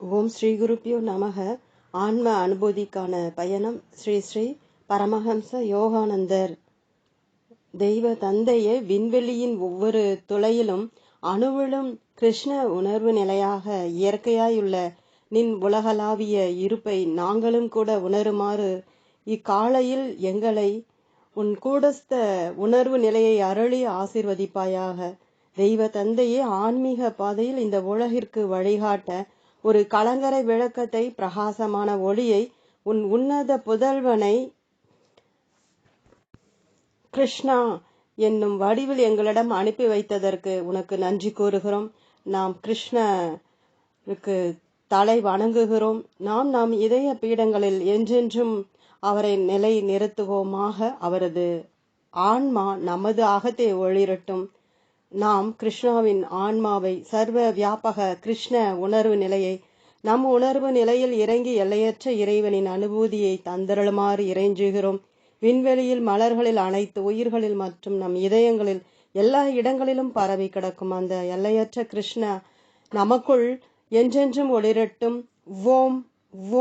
ஓம் ஸ்ரீ குருப்பியோ நமக. ஆன்ம அனுபூதிக்கான பயணம் ஸ்ரீ ஸ்ரீ பரமஹம்ச யோகானந்தர். தெய்வ தந்தையே விண்வெளியின் ஒவ்வொரு துளையிலும் அணுவிலும் கிருஷ்ண உணர்வு நிலையாக இயற்கையாயுள்ள நின் உலகளாவிய இருப்பை நாங்களும் கூட உணருமாறு இக்காலையில் எங்களை உன் கூடஸ்த உணர்வு நிலையை அருளி ஆசிர்வதிப்பாயாக. தெய்வ தந்தையே ஆன்மீக பாதையில் இந்த உலகிற்கு வழிகாட்ட ஒரு கலங்கரை விளக்கத்தை பிரகாசமான ஒளியை உன் உன்னத புதல்வனை கிருஷ்ணா என்னும் வடிவில் எங்களிடம் அனுப்பி வைத்ததற்கு உனக்கு நன்றி கூறுகிறோம். நாம் கிருஷ்ணருக்கு தலை வணங்குகிறோம். நாம் நாம் இதய பீடங்களில் என்றென்றும் அவரை நிலை நிறுத்துவோமாக அவரது ஆன்மா நமது அகத்தை ஒளிரட்டும். நாம் கிருஷ்ணாவின் ஆன்மாவை சர்வ வியாபக கிருஷ்ண உணர்வு நிலையை நம் உணர்வு நிலையில் இறங்கி எல்லையற்ற இறைவனின் அனுபூதியை தந்தருளுமாறு இறைஞ்சுகிறோம். விண்வெளியில் மலர்களில் அனைத்து உயிர்களில் மற்றும் நம் இதயங்களில் எல்லா இடங்களிலும் பரவி கிடக்கும் அந்த எல்லையற்ற கிருஷ்ண நமக்குள் என்றென்றும் ஒளிரட்டும். ஓம்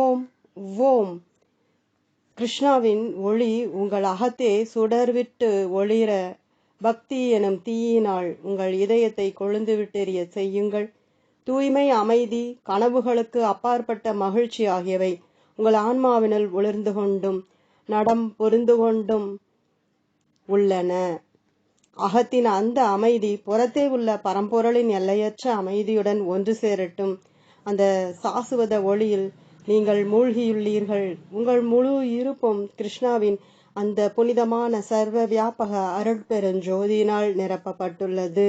ஓம் ஓம். கிருஷ்ணாவின் ஒளி உங்கள் அகத்தே சுடர்விட்டு ஒளிர பக்தி எனும் தீயினால் உங்கள் இதயத்தை கொழுந்து விட்டெறிய செய்யுங்கள். தூய்மை அமைதி கனவுகளுக்கு அப்பாற்பட்ட மகிழ்ச்சி ஆகியவை உங்கள் ஆன்மாவினுள் ஒளிர்ந்து கொண்டும் நடம் பொருந்து கொண்டும் உள்ளன. அகத்தின் அந்த அமைதி புறத்தே உள்ள பரம்பொருளின் எல்லையற்ற அமைதியுடன் ஒன்று சேரட்டும். அந்த சாசுவத ஒளியில் நீங்கள் மூழ்கியுள்ளீர்கள். உங்கள் முழு இருப்பும் கிருஷ்ணாவின் அந்த புனிதமான சர்வ வியாபக அருட்பெருஞ்சோதியினால் நிரப்பப்பட்டுள்ளது.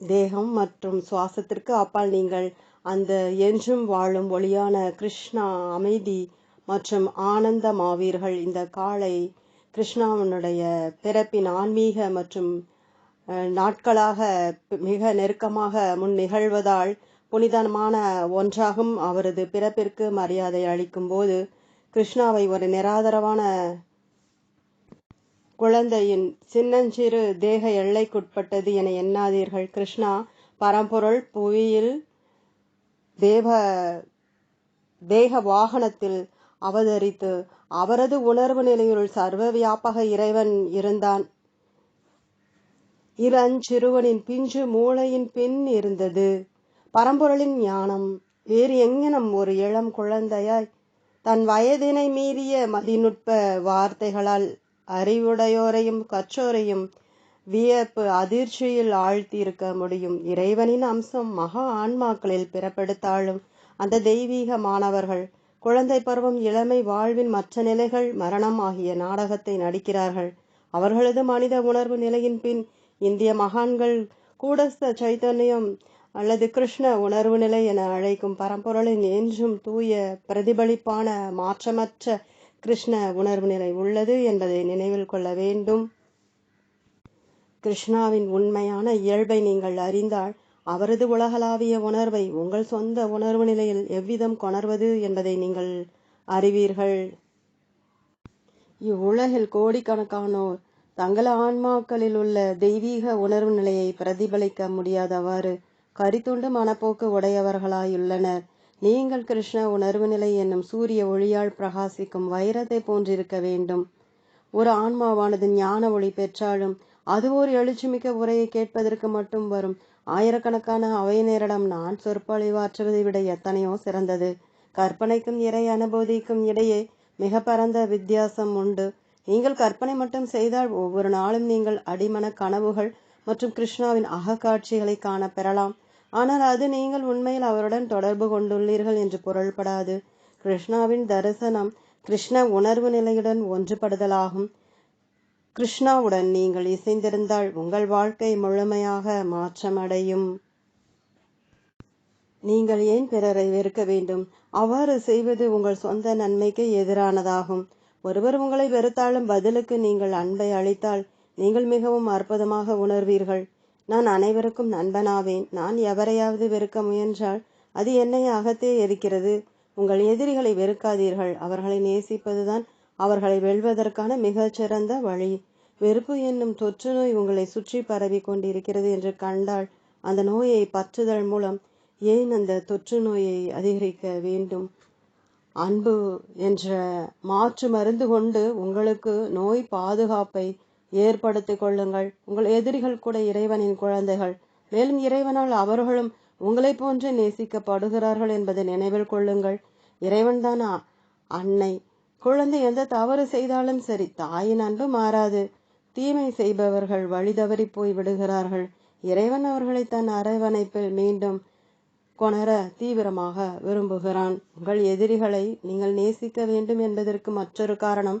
தேகம் மற்றும் சுவாசத்திற்கு அப்பால் நீங்கள் அந்த என்றும் வாழும் ஒளியான கிருஷ்ணா அமைதி மற்றும் ஆனந்தமாவீர்கள். இந்த காலை கிருஷ்ணாவனுடைய பிறப்பின் ஆன்மீக மற்றும் நாட்களாக மிக நெருக்கமாக முன் நிகழ்வதால் புனிதமான ஒன்றாகும் அவரது பிறப்பிற்கு மரியாதை அளிக்கும் போது கிருஷ்ணாவை ஒரு நிராதரவான குழந்தையின் சின்னஞ்சிறு தேக எல்லைக்குட்பட்டது என எண்ணாதீர்கள். கிருஷ்ணா பரம்பொருள் புவியில் தேவ தேக வாகனத்தில் அவதரித்து அவரது உணர்வு நிலையுள் சர்வ வியாபக இறைவன் இருந்தான். இளஞ்சிறுவனின் பிஞ்சு மூளையின் பின் இருந்தது. பரம்பொருளின் ஞானம் வேறு எங்கனம் ஒரு இளம் குழந்தையாய் தன் வயதினை மீறிய மதிநுட்ப வார்த்தைகளால் அறிவுடையோரையும் கற்றோரையும் வியப்பு அதிர்ச்சியில் ஆழ்த்தியிருக்க முடியும். இறைவனின் அம்சம் மகா ஆன்மாக்களில் பிறப்பெடுத்தாலும் அந்த தெய்வீக மாணவர்கள் குழந்தை பருவம் இளமை வாழ்வின் மற்ற நிலைகள் மரணம் ஆகிய நாடகத்தை நடிக்கிறார்கள். அவர்களது மனித உணர்வு நிலையின் பின் இந்திய மகான்கள் கூடஸ்த சைத்தன்யம் அல்லது கிருஷ்ண உணர்வு நிலை என அழைக்கும் பரம்பொருளின் என்றும் தூய பிரதிபலிப்பான மாற்றமற்ற கிருஷ்ண உணர்வு நிலை உள்ளது என்பதை நினைவில் கொள்ள வேண்டும். கிருஷ்ணாவின் உண்மையான இயல்பை நீங்கள் அறிந்தால் அவரது உலகளாவிய உணர்வை உங்கள் சொந்த உணர்வு நிலையில் எவ்விதம் கொணர்வது என்பதை நீங்கள் அறிவீர்கள். இவ்வுலகில் கோடிக்கணக்கானோர் தங்கள் ஆன்மாக்களில் உள்ள தெய்வீக உணர்வு நிலையை பிரதிபலிக்க முடியாதவாறு கரித்துண்டு மனப்போக்கு உடையவர்களாயுள்ளனர். நீங்கள் கிருஷ்ண உணர்வு நிலை என்னும் சூரிய ஒளியால் பிரகாசிக்கும் வைரத்தை போன்றிருக்க வேண்டும். ஒரு ஆன்மாவானது ஞான ஒளி பெற்றாலும் அது ஒரு எழுச்சிமிக்க உரையை கேட்பதற்கு மட்டும் வரும். ஆயிரக்கணக்கான அவை நேரடம் நான் சொற்பொழிவாற்றுவதை விட எத்தனையோ சிறந்தது. கற்பனைக்கும் இறை அனுபூதிக்கும் இடையே மிக பரந்த வித்தியாசம் உண்டு. நீங்கள் கற்பனை மட்டும் செய்தால் ஒவ்வொரு நாளும் நீங்கள் அடிமன கனவுகள் மற்றும் கிருஷ்ணாவின் அகக்காட்சிகளை காண பெறலாம். ஆனால் அது நீங்கள் உண்மையில் அவருடன் தொடர்பு கொண்டுள்ளீர்கள் என்று பொருள்படாது. கிருஷ்ணாவின் தரிசனம் கிருஷ்ண உணர்வு நிலையுடன் ஒன்றுபடுதலாகும். கிருஷ்ணாவுடன் நீங்கள் இசைந்திருந்தால் உங்கள் வாழ்க்கை முழுமையாக மாற்றமடையும். நீங்கள் ஏன் பிறரை வெறுக்க வேண்டும்? அவ்வாறு செய்வது உங்கள் சொந்த நன்மைக்கு எதிரானதாகும். ஒருவர் உங்களை வெறுத்தாலும் பதிலுக்கு நீங்கள் அன்பை அளித்தால் நீங்கள் மிகவும் அற்புதமாக உணர்வீர்கள். நான் அனைவருக்கும் நண்பனாவேன். நான் எவரையாவது வெறுக்க முயன்றால் அது என்னை அகத்தே எரிக்கிறது. உங்கள் எதிரிகளை வெறுக்காதீர்கள். அவர்களை நேசிப்பதுதான் அவர்களை வெல்வதற்கான மிகச்சிறந்த வழி. வெறுப்பு என்னும் தொற்று நோய் உங்களை சுற்றி பரவி கொண்டிருக்கிறது என்று கண்டால் அந்த நோயை பற்றுதல் மூலம் ஏன் அந்த தொற்று நோயை அதிகரிக்க வேண்டும்? அன்பு என்ற மாற்று மருந்து கொண்டு உங்களுக்கு நோய் பாதுகாப்பை ஏற்படுத்திக் கொள்ளுங்கள். உங்கள் எதிரிகள் கூட இறைவனின் குழந்தைகள். மேலும் இறைவனால் அவர்களும் உங்களைப் போன்று நேசிக்கப்படுகிறார்கள் என்பதை நினைவில் கொள்ளுங்கள். இறைவன்தான்? அன்னை. குழந்தை எந்த தவறு செய்தாலும் சரி தாயின் அன்பு மாறாது. தீமை செய்பவர்கள் வழி தவறி போய் விடுகிறார்கள். இறைவன் அவர்களை தன் அரவணைப்பில் மீண்டும் கொணர தீவிரமாக விரும்புகிறான். உங்கள் எதிரிகளை நீங்கள் நேசிக்க வேண்டும் என்பதற்கு மற்றொரு காரணம்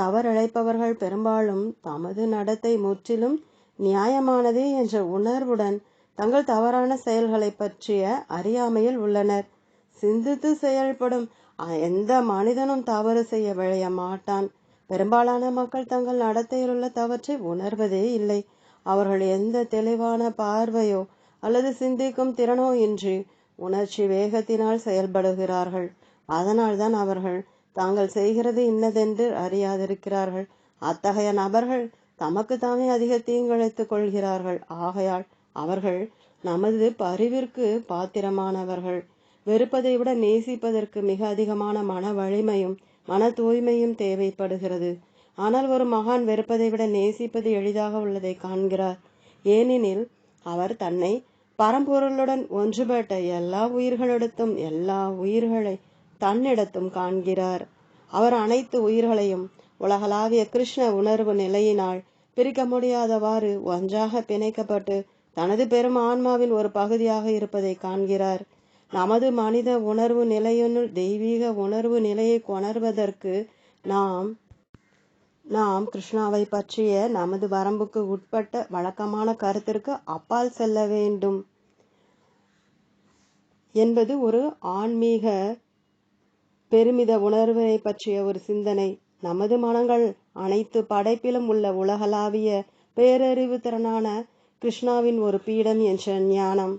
தவறிழைப்பவர்கள் பெரும்பாலும் தமது நடத்தை முற்றிலும் நியாயமானதே என்ற உணர்வுடன் தங்கள் தவறான செயல்களை பற்றிய அறியாமையில் உள்ளனர். சிந்தித்து செயல்படும் எந்த மனிதனும் தவறு செய்ய விழைய மாட்டான். பெரும்பாலான மக்கள் தங்கள் நடத்தையில் உள்ள தவற்றை உணர்வதே இல்லை. அவர்கள் எந்த தெளிவான பார்வையோ அல்லது சிந்திக்கும் திறனோ இன்றி உணர்ச்சி வேகத்தினால் செயல்படுகிறார்கள். அதனால்தான் அவர்கள் தாங்கள் செய்கிறது இன்னதென்று அறியாதிருக்கிறார்கள். அத்தகைய நபர்கள் தமக்கு தாமே அதிக தீங்கிழைத்துக் கொள்கிறார்கள். ஆகையால் அவர்கள் நமது பரிவிற்கு பாத்திரமானவர்கள். வெறுப்பதை விட நேசிப்பதற்கு மிக அதிகமான மன வலிமையும் மன தூய்மையும் தேவைப்படுகிறது. ஆனால் ஒரு மகான் வெறுப்பதை விட நேசிப்பது எளிதாக உள்ளதை காண்கிறார். ஏனெனில் அவர் தன்னை பரம்பொருளுடன் ஒன்றுபட்ட எல்லா உயிர்களிடத்தும் எல்லா உயிர்களை தன்னிடத்தும் காண்கிறார். அவர் அனைத்து உயிர்களையும் உலகளாவிய கிருஷ்ண உணர்வு நிலையினால் பிரிக்க முடியாதவாறு ஒன்றாக பிணைக்கப்பட்டு தனது பெரும் ஆன்மாவின் ஒரு பகுதியாக இருப்பதை காண்கிறார். நமது மனித உணர்வு நிலையினுள் தெய்வீக உணர்வு நிலையை கொணர்வதற்கு நாம் நாம் கிருஷ்ணாவை பற்றிய நமது வரம்புக்கு உட்பட்ட வழக்கமான கருத்திற்கு அப்பால் செல்ல வேண்டும் என்பது ஒரு ஆன்மீக பெருமித உணர்வினை பற்றிய ஒரு சிந்தனை. நமது மனங்கள் அனைத்து படைப்பிலும் உள்ள உலகளாவிய பேரறிவு திறனான கிருஷ்ணாவின் ஒரு பீடம் என்ற ஞானம்.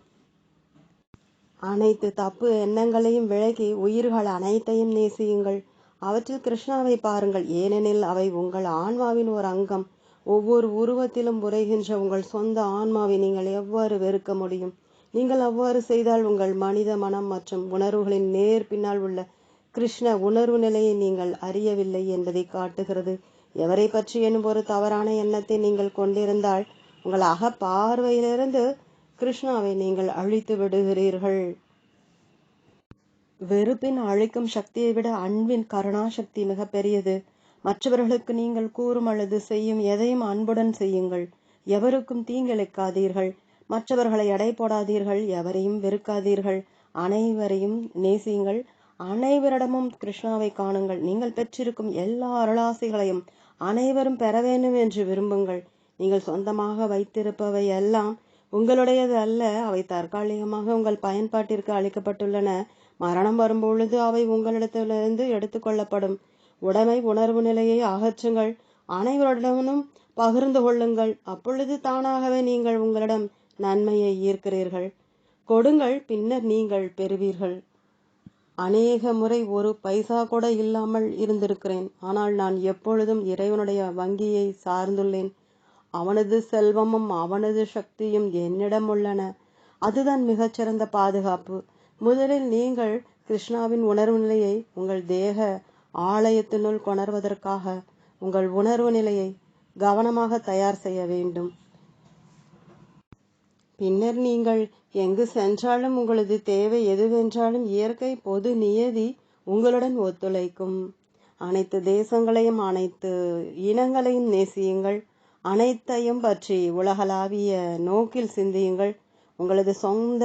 அனைத்து தப்பு எண்ணங்களையும் விலகி உயிர்கள் அனைத்தையும் நேசியுங்கள். அவற்றில் கிருஷ்ணாவை பாருங்கள். ஏனெனில் அவை உங்கள் ஆன்மாவின் ஒரு அங்கம். ஒவ்வொரு உருவத்திலும் உரைகின்ற உங்கள் சொந்த ஆன்மாவை நீங்கள் எவ்வாறு வெறுக்க முடியும்? நீங்கள் அவ்வாறு செய்தால் உங்கள் மனித மனம் மற்றும் உணர்வுகளின் நேர் பின்னால் உள்ள கிருஷ்ண உணர்வு நிலையை நீங்கள் அறியவில்லை என்பதை காட்டுகிறது. எவரை பற்றி எனும் ஒரு தவறான எண்ணத்தை நீங்கள் கொண்டிருந்தால் உங்கள் அக பார்வையிலிருந்து கிருஷ்ணாவை நீங்கள் அழித்து விடுகிறீர்கள். வெறுப்பின் அழிக்கும் சக்தியை விட அன்பின் கருணா சக்தி மிக பெரியது. மற்றவர்களுக்கு நீங்கள் கூறும் அல்லது செய்யும் எதையும் அன்புடன் செய்யுங்கள். எவருக்கும் தீங்கிழைக்காதீர்கள். மற்றவர்களை எடை போடாதீர்கள். எவரையும் வெறுக்காதீர்கள். அனைவரையும் நேசியுங்கள். அனைவரிடமும் கிருஷ்ணாவை காணுங்கள். நீங்கள் பெற்றிருக்கும் எல்லா அருளாசைகளையும் அனைவரும் பெற வேண்டும் என்று விரும்புங்கள். நீங்கள் சொந்தமாக வைத்திருப்பவை எல்லாம் உங்களுடையது அல்ல. அவை தற்காலிகமாக உங்கள் பயன்பாட்டிற்கு அளிக்கப்பட்டுள்ளன. மரணம் வரும்பொழுது அவை உங்களிடத்திலிருந்து எடுத்துக்கொள்ளப்படும். உடைமை உணர்வு நிலையை அகற்றுங்கள். அனைவருடனும் பகிர்ந்து கொள்ளுங்கள். அப்பொழுது தானாகவே நீங்கள் உங்களிடம் நன்மையை ஈர்க்கிறீர்கள். கொடுங்கள். பின்னர் நீங்கள் பெறுவீர்கள். அநேக முறை ஒரு பைசா கூட இல்லாமல் இருந்திருக்கிறேன். ஆனால் நான் எப்பொழுதும் இறைவனுடைய வங்கியை சார்ந்துள்ளேன். அவனது செல்வமும் அவனது சக்தியும் என்னிடம் உள்ளன. அதுதான் மிகச்சிறந்த பாதுகாப்பு. முதலில் நீங்கள் கிருஷ்ணாவின் உணர்வு நிலையை உங்கள் தேக ஆலயத்தினுள் கொணர்வதற்காக உங்கள் உணர்வு நிலையை கவனமாக தயார் செய்ய வேண்டும். பின்னர் நீங்கள் எங்கு சென்றாலும் உங்களது தேவை எதுவென்றாலும் இயற்கை பொது நியதி உங்களுடன் ஒத்துழைக்கும். அனைத்து தேசங்களையும் அனைத்து இனங்களையும் நேசியுங்கள். அனைத்தையும் பற்றி உலகளாவிய நோக்கில் சிந்தியுங்கள். உங்களது சொந்த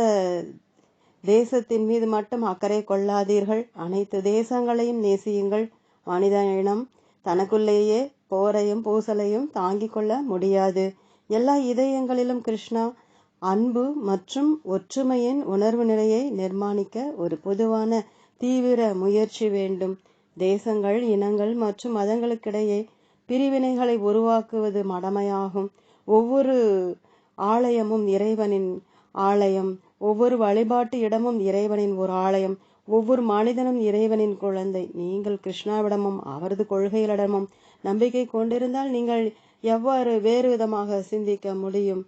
தேசத்தின் மீது மட்டும் அக்கறை கொள்ளாதீர்கள். அனைத்து தேசங்களையும் நேசியுங்கள். மனித இனம் தனக்குள்ளேயே போரையும் பூசலையும் தாங்கிக் கொள்ள முடியாது. எல்லா இதயங்களிலும் கிருஷ்ணா அன்பு மற்றும் ஒற்றுமையின் உணர்வு நிலையை நிர்மாணிக்க ஒரு பொதுவான தீவிர முயற்சி வேண்டும். தேசங்கள் இனங்கள் மற்றும் மதங்களுக்கிடையே பிரிவினைகளை உருவாக்குவது மடமையாகும். ஒவ்வொரு ஆலயமும் இறைவனின் ஆலயம் ஒவ்வொரு வழிபாட்டு இடமும் இறைவனின் ஒரு ஆலயம் ஒவ்வொரு மனிதனும் இறைவனின் குழந்தை. நீங்கள் கிருஷ்ணாவிடமும் அவரது கொள்கைகளிடமும் நம்பிக்கை கொண்டிருந்தால் நீங்கள் எவ்வாறு வேறு விதமாக சிந்திக்க முடியும்?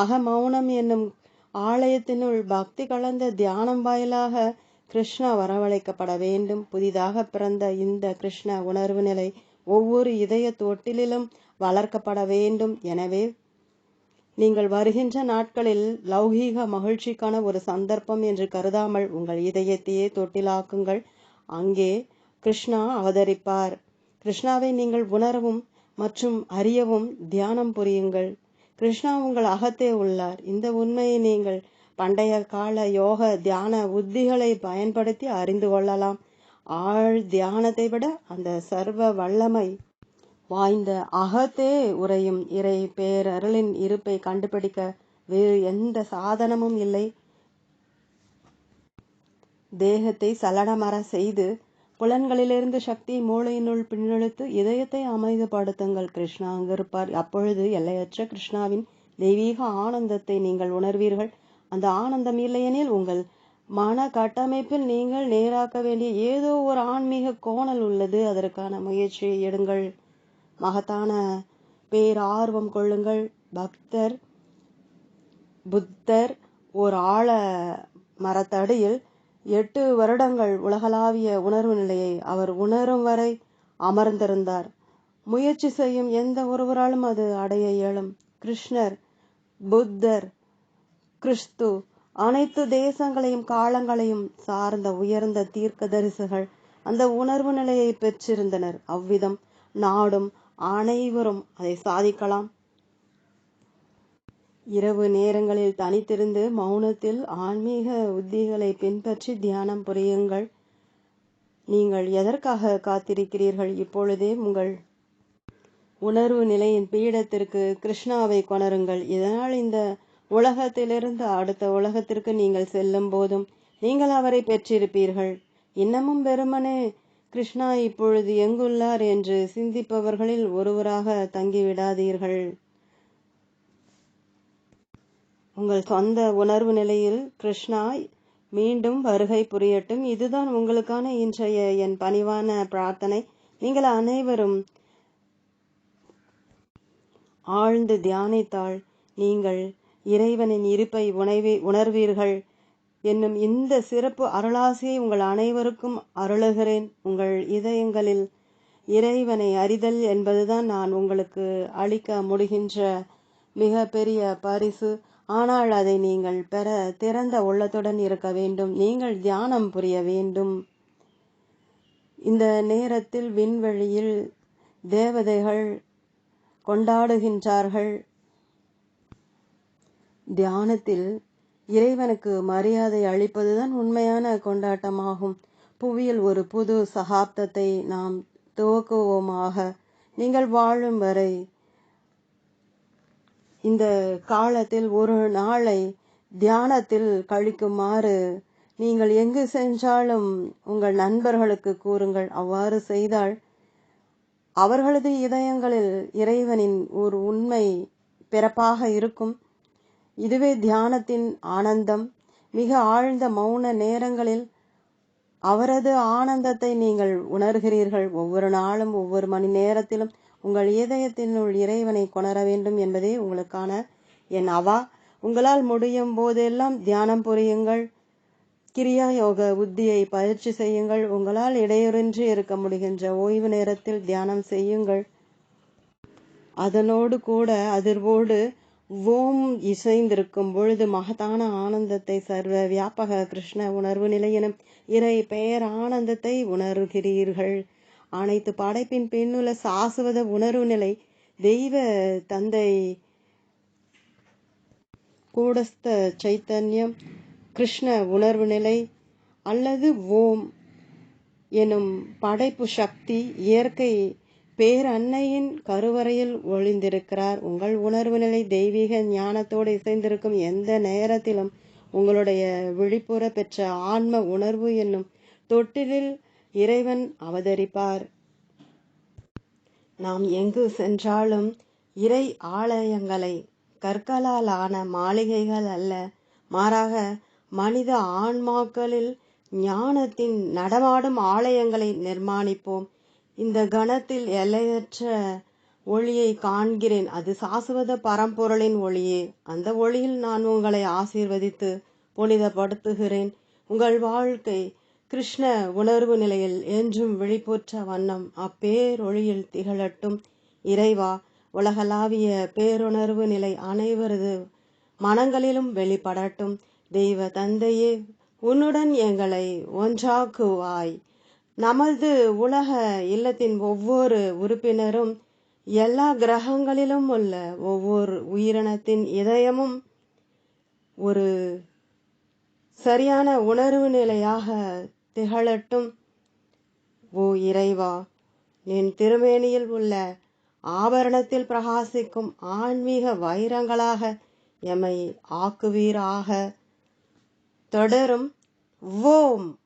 அகமௌனம் என்னும் ஆலயத்தினுள் பக்தி கலந்த தியானம் வாயிலாக கிருஷ்ணா வரவழைக்கப்பட வேண்டும். புதிதாக பிறந்த இந்த கிருஷ்ண உணர்வு நிலை ஒவ்வொரு இதய தொட்டிலும் வளர்க்கப்பட வேண்டும். எனவே நீங்கள் வருகின்ற நாட்களில் லௌகீக மகிழ்ச்சிக்கான ஒரு சந்தர்ப்பம் என்று கருதாமல் உங்கள் இதயத்தையே தொட்டிலாக்குங்கள். அங்கே கிருஷ்ணா அவதரிப்பார். கிருஷ்ணாவை நீங்கள் உணரவும் மற்றும் அறியவும் தியானம் புரியுங்கள். கிருஷ்ணா உங்கள் அகத்தே உள்ளார். இந்த உண்மையை நீங்கள் பண்டைய கால யோக தியான உத்திகளை பயன்படுத்தி அறிந்து கொள்ளலாம். ஆழ் தியானத்தை விட அந்த சர்வ வல்லமை வாய்ந்த அகத்தே உறையும். இறை பேரருளின் இருப்பை கண்டுபிடிக்க வேறு எந்த சாதனமும் இல்லை. தேகத்தை சலனமர செய்து புலன்களிலிருந்து சக்தி மூளையினுள் பின்னெழுத்து இதயத்தை அமைதிப்படுத்துங்கள். கிருஷ்ணா அங்கிருப்பார். அப்பொழுது எல்லையற்ற கிருஷ்ணாவின் தெய்வீக ஆனந்தத்தை நீங்கள் உணர்வீர்கள். அந்த ஆனந்தம் இல்லையெனில் உங்கள் மன கட்டமைப்பில் நீங்கள் நேராக்க வேண்டிய ஏதோ ஒரு ஆன்மீக கோணல் உள்ளது. அதற்கான முயற்சியை எடுங்கள். மகத்தான பேரார்வம் கொள்ளுங்கள். பக்தர் புத்தர் ஒரு ஆழ மரத்தடியில் எட்டு வருடங்கள் உலகளாவிய உணர்வு நிலையை அவர் உணரும் வரை அமர்ந்திருந்தார். முயற்சி செய்யும் எந்த ஒருவராலும் அது அடைய இயலும். கிருஷ்ணர் புத்தர் கிறிஸ்து அனைத்து தேசங்களையும் காலங்களையும் சார்ந்த உயர்ந்த தீர்க்க தரிசுகள் அந்த உணர்வு நிலையை பெற்றிருந்தனர். அவ்விதம் நாடும் அனைவரும் அதை சாதிக்கலாம். இரவு நேரங்களில் தனித்திருந்து மௌனத்தில் ஆன்மீக உத்திகளை பின்பற்றி தியானம் புரியுங்கள். நீங்கள் எதற்காக காத்திருக்கிறீர்கள்? இப்பொழுதே உங்கள் உணர்வு நிலையின் பீடத்திற்கு கிருஷ்ணாவை கொணருங்கள். இதனால் இந்த உலகத்திலிருந்து அடுத்த உலகத்திற்கு நீங்கள் செல்லும் போதும் நீங்கள் அவரை பெற்றிருப்பீர்கள். இன்னமும் வெறுமனே கிருஷ்ணா இப்பொழுது எங்குள்ளார் என்று சிந்திப்பவர்களில் ஒருவராக தங்கிவிடாதீர்கள். உங்கள் சொந்த உணர்வு நிலையில் கிருஷ்ணா மீண்டும் வருகை புரியட்டும். இதுதான் உங்களுக்கான இன்றைய என் பணிவான பிரார்த்தனை. நீங்கள் அனைவரும் ஆழ்ந்து தியானித்தால் நீங்கள் இறைவனின் இருப்பை உணவே உணர்வீர்கள். என்னும் இந்த சிறப்பு அருளாசியை உங்கள் அனைவருக்கும் அருளுகிறேன். உங்கள் இதயங்களில் இறைவனை அறிதல் என்பதுதான் நான் உங்களுக்கு அளிக்க முடிகின்ற மிக பெரிய பரிசு. ஆனால் அதை நீங்கள் பெற திறந்த உள்ளத்துடன் இருக்க வேண்டும். நீங்கள் தியானம் புரிய வேண்டும். இந்த நேரத்தில் விண்வெளியில் தேவதைகள் கொண்டாடுகின்றார்கள். தியானத்தில் இறைவனுக்கு மரியாதை அளிப்பதுதான் உண்மையான கொண்டாட்டமாகும். புவியில் ஒரு புது சகாப்தத்தை நாம் துவக்குவோமாக. நீங்கள் வாழும் வரை இந்த காலத்தில் ஒரு நாளை தியானத்தில் கழிக்குமாறு நீங்கள் எங்கு சென்றாலும் உங்கள் நண்பர்களுக்கு கூறுங்கள். அவ்வாறு செய்தால் அவர்களது இதயங்களில் இறைவனின் ஒரு உண்மை பிறப்பாக இருக்கும். இதுவே தியானத்தின் ஆனந்தம். மிக ஆழ்ந்த மௌன நேரங்களில் அவரது ஆனந்தத்தை நீங்கள் உணர்கிறீர்கள். ஒவ்வொரு நாளும் ஒவ்வொரு மணி நேரத்திலும் உங்கள் இதயத்தினுள் இறைவனை கொணர வேண்டும் என்பதே உங்களுக்கான என் அவா. உங்களால் முடியும் போதெல்லாம் தியானம் புரியுங்கள். கிரியா யோக புத்தியை பயிற்சி செய்யுங்கள். உங்களால் இடையூறின்றி இருக்க முடிகின்ற ஓய்வு நேரத்தில் தியானம் செய்யுங்கள். அதனோடு கூட அதிர்வோடு ஓம் இசைந்திருக்கும் பொழுது மகத்தான ஆனந்தத்தை சர்வ வியாபக கிருஷ்ண உணர்வு நிலையினும் இறை பெயர் ஆனந்தத்தை உணர்கிறீர்கள். அனைத்து படைப்பின் பின்னுள்ள சாசுவத உணர்வு நிலை தெய்வ தந்தை கூடஸ்த சைத்தன்யம் கிருஷ்ண உணர்வு நிலை அல்லது ஓம் எனும் படைப்பு சக்தி இயற்கை பேரன்னையின் கருவறையில் ஒளிந்திருக்கிறார். உங்கள் உணர்வு நிலை தெய்வீக ஞானத்தோடு இசைந்திருக்கும் எந்த நேரத்திலும் உங்களுடைய விழிப்புற பெற்ற ஆன்ம உணர்வு என்னும் தொட்டிலில் இறைவன் அவதரிப்பார். நாம் எங்கு சென்றாலும் இறை ஆலயங்களை கற்களால் ஆன மாளிகைகள் அல்ல மாறாக மனித ஆன்மாக்களில் ஞானத்தின் நடமாடும் ஆலயங்களை நிர்மாணிப்போம். இந்த கணத்தில் எல்லையற்ற ஒளியை காண்கிறேன். அது சாசுவத பரம்பொருளின் ஒளியே. அந்த ஒளியில் நான் உங்களை ஆசீர்வதித்து புனிதப்படுத்துகிறேன். உங்கள் வாழ்க்கை கிருஷ்ண உணர்வு நிலையில் என்றும் வெளிப்போற்ற வண்ணம் அப்பேரொழியில் திகழட்டும். இறைவா உலகளாவிய பேருணர்வு நிலை அனைவரது மனங்களிலும் வெளிப்படட்டும். தெய்வ தந்தையே உன்னுடன் எங்களை ஒன்றாக்குவாய். நமது உலக இல்லத்தின் ஒவ்வொரு உறுப்பினரும் எல்லா கிரகங்களிலும் உள்ள ஒவ்வொரு உயிரினத்தின் இதயமும் ஒரு சரியான உணர்வு நிலையாக திகழட்டும். ஓ இறைவா என் திருமேனியில் உள்ள ஆபரணத்தில் பிரகாசிக்கும் ஆன்மீக வைரங்களாக எம்மை ஆக்குவீராக. தொடரும். ஓம்.